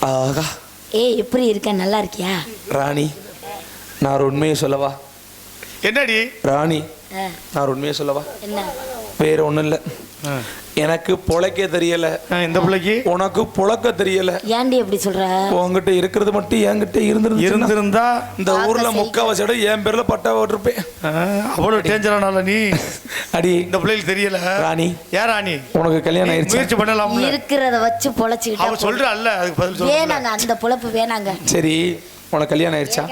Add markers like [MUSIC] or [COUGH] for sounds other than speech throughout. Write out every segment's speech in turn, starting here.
ஆகா. ஏய் எப்படி இருக்க? நல்லா இருக்கியா? ராணி நான் ஒரு உண்மையை சொல்லவா? என்னடி? ராணி நான் ஒரு உண்மையை சொல்லவா? என்ன? வேற ஒன்றும் இல்லை. எனக்கு பொழைக்க தெரியல. இந்த பிள்ளைக்கு உனக்கு புழக்க தெரியல. ஏன்டி எப்படி சொல்ற? உன்கிட்ட இருக்கிறது மட்டும் என்கிட்ட இருந்து இருந்திருந்தா இந்த ஊர்ல முக்காவாசி இடம் என் பேர்ல பட்டா போட்டிருப்பேன். அவ்வளவு டேஞ்சரானால நீ? அடி. இந்த பிள்ளைக்கு தெரியல. ராணி. ஏன் ராணி? உனக்கு கல்யாணம் ஆயிடுச்சு முயற்சி பண்ணலாம்ல. இருக்கிறத வச்சு பொழைச்சிக்கிட்டா அவ சொல்றா அல்ல அதுக்கு பதில் சொல்ல வேணாங்க அந்த பொழப்பு வேணாங்க. சரி உனக்கு கல்யாணம் ஆயிடுச்சா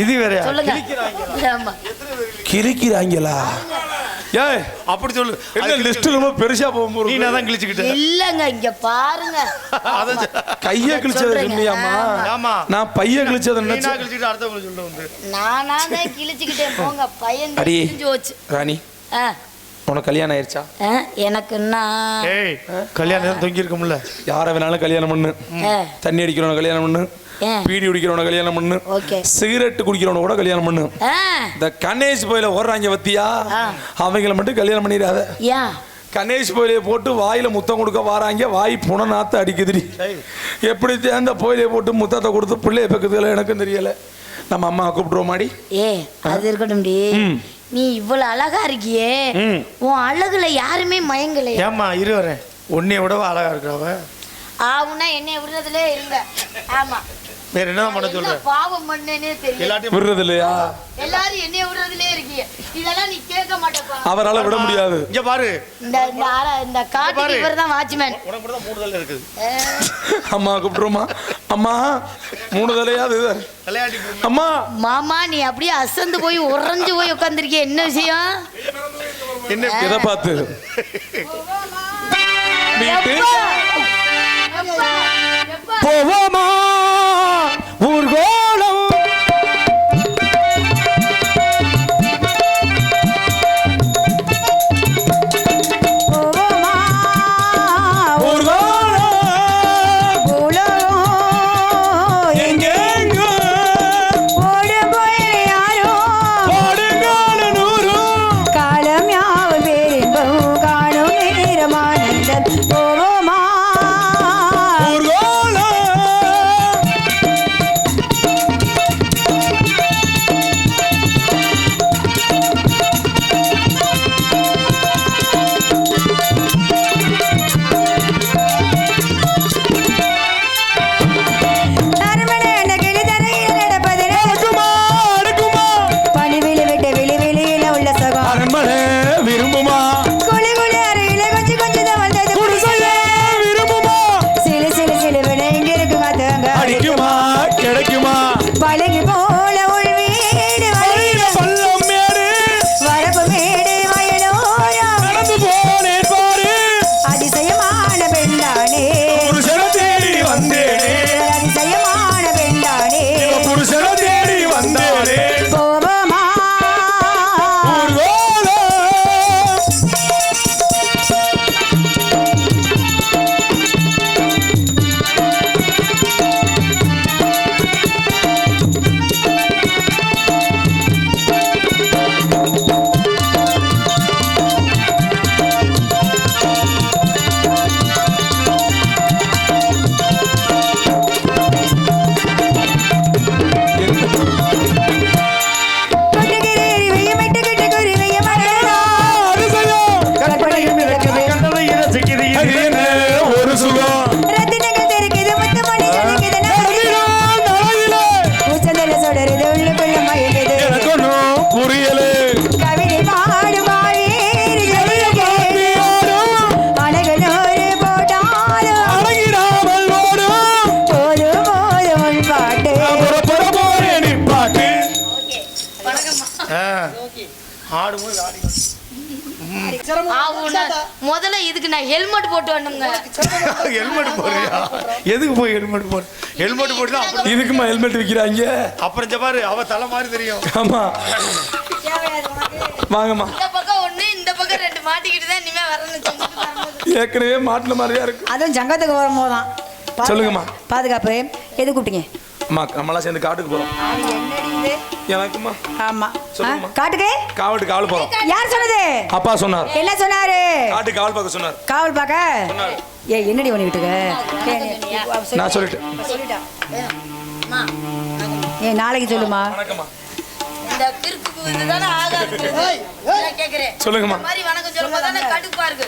இது வேலையா ஆமா. ஏய் அப்படி சொல்லு. என்ன லிஸ்ட் ரொம்ப பெருசா நீ போகும்போது நான் தான் கிழிச்சுக்கிட்ட இல்லங்க இங்க பாருங்க. அதான் கைய கிழிச்சது. சொன்னியாமா ஆமா. நான் பைய கிழிச்சது நீ நினைச்சு நான் கிழிச்சுக்கிட்டு அடுத்தவங்க சொல்ல வந்து நானா தான் கிழிச்சுக்கிட்டேன். போங்க பையன். கிழிஞ்சு போச்சு. ராணி உனக்கு கல்யாணம் ஆயிடுச்சா ஆ, எனக்குன்னா. ஏய் கல்யாணம் தொங்கி இருக்கும்ல யாரை வேணாலும் கல்யாணம் பண்ணு. தண்ணி அடிக்கிறவன கல்யாணம் பண்ணு. பீடி குடிக்கிறவன கல்யாணம் பண்ணு. ஓகே. சிகரெட் குடிக்கிறவன கூட கல்யாணம் பண்ணு. இந்த கணேஷ் போயில ஓடுறாங்க பத்தியா. அவங்கள மட்டும் கல்யாணம் பண்ணிடாத. கணேஷ் போயிலே போட்டு வாயில முத்தம் கொடுக்க வாராங்க. வாய் புன நாத்து அடிக்குதுடி. எப்படி தேர்ந்த போயிலே போட்டு முத்தத்தை கொடுத்து பிள்ளைய பக்கத்துல எனக்கும் தெரியல. நம்ம அம்மா கூப்பிட்டுருவோமாடி. ஏ அது இருக்கட்டும்டி. ம். நீ இவ்வளவு அழகா இருக்கியே. உன் அழகுல யாருமே மயங்கலையே ஏம்மா இரு வரேன். உன்னைய விடவா அழகா இருக்கிறவ? ஆவுனா என்னைய விடுறதுலே இருங்க. ஆமா. வேற என்ன பண்ண சொல்ற? பாவம் பண்ணேனே தெரியல. விடுறது இல்லையா எல்லாரும் என்னைய விடுறதுலே இருக்கீங்க. இதெல்லாம் நீ கேட்க மாட்டேப்பா. அவரால விட முடியாது. இங்க பாரு. இந்த இந்த பாரு. இவர் தான் வாட்ச்மேன் உனக்கு தான் மூணு தலை இருக்குது அம்மா கூப்பிட்டுருமா அம்மா மூணு தலையாது அம்மா. மாமா நீ அப்படியே அசந்து போய் உறைஞ்சு போய் உட்காந்துருக்கிய என்ன விஷயம்? என்ன எதை பார்த்து? போவோமா? ஆடும்போது முதல்ல இதுக்கு நான் ஹெல்மெட் போட்டு வரணுங்க. ஹெல்மெட் [LAUGHS] போடுறியா? எதுக்கு போய் ஹெல்மெட் போடு? ஹெல்மெட் போட்டு அப்புறம் இதுக்குமா ஹெல்மெட் விற்கிறாங்க அப்புறம் இங்க பாரு அவ தலை மாதிரி தெரியும். ஆமா. [LAUGHS] வாங்கம்மா. இந்த பக்கம் ஒண்ணு இந்த பக்கம் ரெண்டு மாட்டிக்கிட்டு தான் இனிமே வரணும். ஏற்கனவே மாட்டுல மாதிரியா இருக்கு. அதுவும் சங்கத்துக்கு வரும்போது தான் சொல்லுங்கம்மா. பாதுகாப்பு. எது கூப்பிட்டீங்க? அம்மா நம்மளாம் சேர்ந்து காட்டுக்கு போறோம். அது என்னடி இது எனக்குமா ஆமா. சொல்லுங்கம்மா. ஆ, காட்டுக்கு? காவட்டு காவல் போறோம். யார் சொன்னது? அப்பா சொன்னார். என்ன சொன்னாரு? காட்டு காவல் பார்க்க சொன்னார். காவல் பார்க்க? சொன்னாரு. ஏ என்னடி இருக்க? நான் சொல்லிட்டேன். சொல்லிட்டா. அம்மா, ஏ நாளைக்கு சொல்லுமா? சொல்லுங்கம்மா. இந்த மாதிரி வணக்கம் சொல்லும் போது தானே கடுப்பா இருக்கு.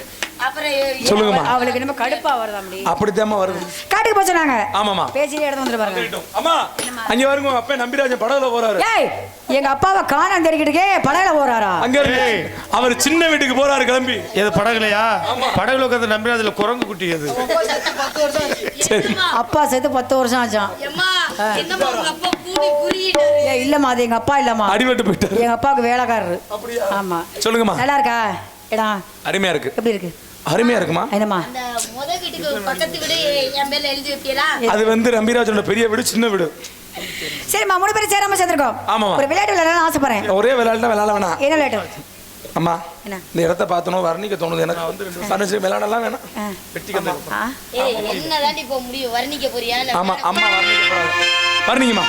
சொல்லுங்கம்மா. அவளுக்கு நம்ம கடுப்பா வருதா அப்படி? அப்படித்தாம்மா வருது. காட்டுக்கு சொன்னாங்க. ஆமாம்மா. பேசி எடுத்து வந்துட்டு பாருங்க. அம்மா அங்க வருங்க அப்பா நம்பிராஜன் படகுல போறாரு. ஏய் எங்க அப்பாவை காணாம தெரிக்கிட்டு படகுல போறாரா? அங்க இருக்கு அவர் சின்ன வீட்டுக்கு போறாரு கிளம்பி. எது படகுலையா? படகுல உட்காந்து நம்பி அதுல குரங்கு குட்டி அது அப்பா சேர்த்து பத்து வருஷம் ஆச்சான் இல்லம்மா அது எங்க அப்பா இல்லம்மா. அடிபட்டு போயிட்டாரு. எங்க அப்பாவுக்கு வேலைக்காரரு. ஆமா. சொல்லுங்கம்மா. நல்லா இருக்கா? எடா? அருமையா இருக்கு. எப்படி இருக்கு? அருமையா இருக்குமா? என்னம்மா? அந்த முத வீட்டுக்கு பக்கத்து வீடு என் பேர்ல எழுதி வைப்பீங்களா அது வந்து ரம்பிராஜனோட பெரிய வீடு சின்ன வீடு. சரிம்மா மூணு பேரும் சேராம சேர்ந்திருக்கோம். ஆமாம்மா. ஒரு விளையாட்டு விளையாடலாம் ஆசைப்படுறேன். ஒரே விளையாட விளையாட வேணாம். என்ன விளையாட்டு? அம்மா என்ன? இந்த இடத்த பார்த்தனும் வர்ணிக்க தோணுது. எனக்கு வந்து ரெண்டு பதினஞ்சு விளையாடலாம் வேணாம். ஆ. வெட்டி கந்து ஆ ஏய் என்னதாண்டி போக முடியும்? வர்ணிக்க போறியா? ஆமா அம்மா வர்ணிக்க போறாங்க. வர்ணிங்கம்மா.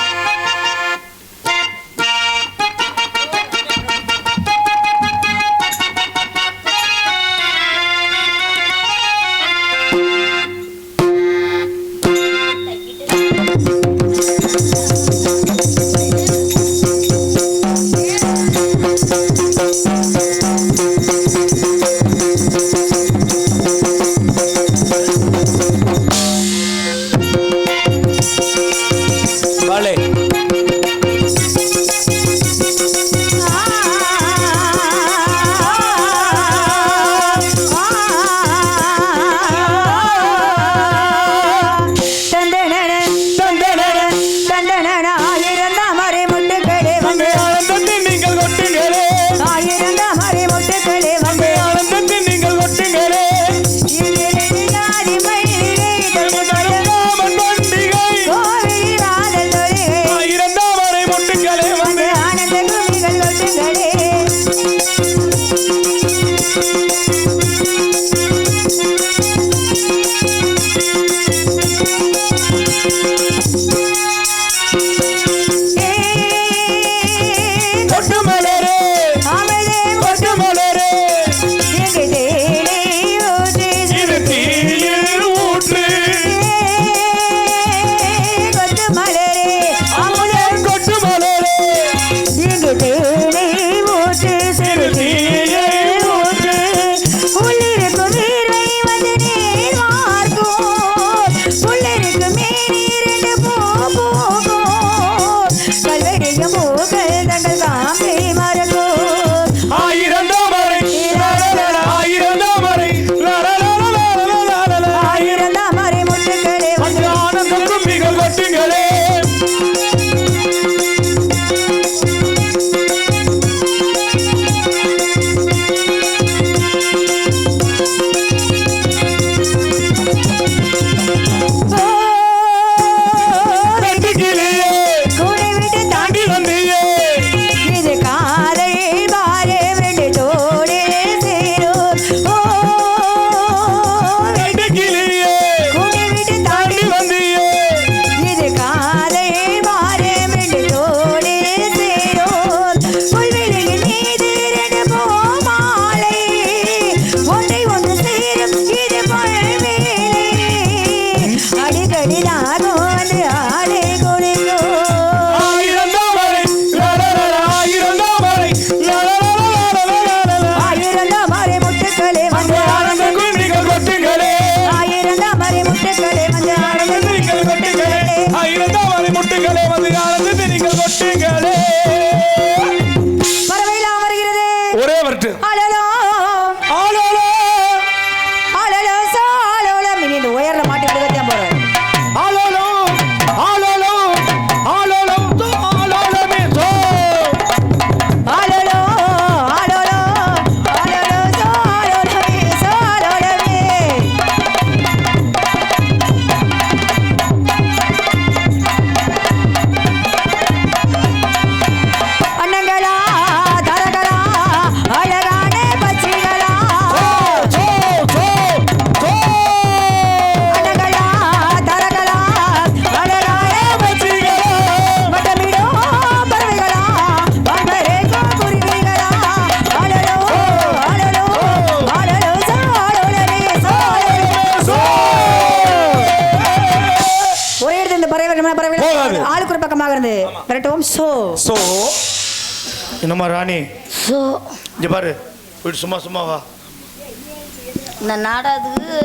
ஒரே வரட்டு. என்னம்மா ராணி ஸோ இங்க பாரு போயிட்டு சும்மா சும்மா வா இந்த நாடகத்துக்கு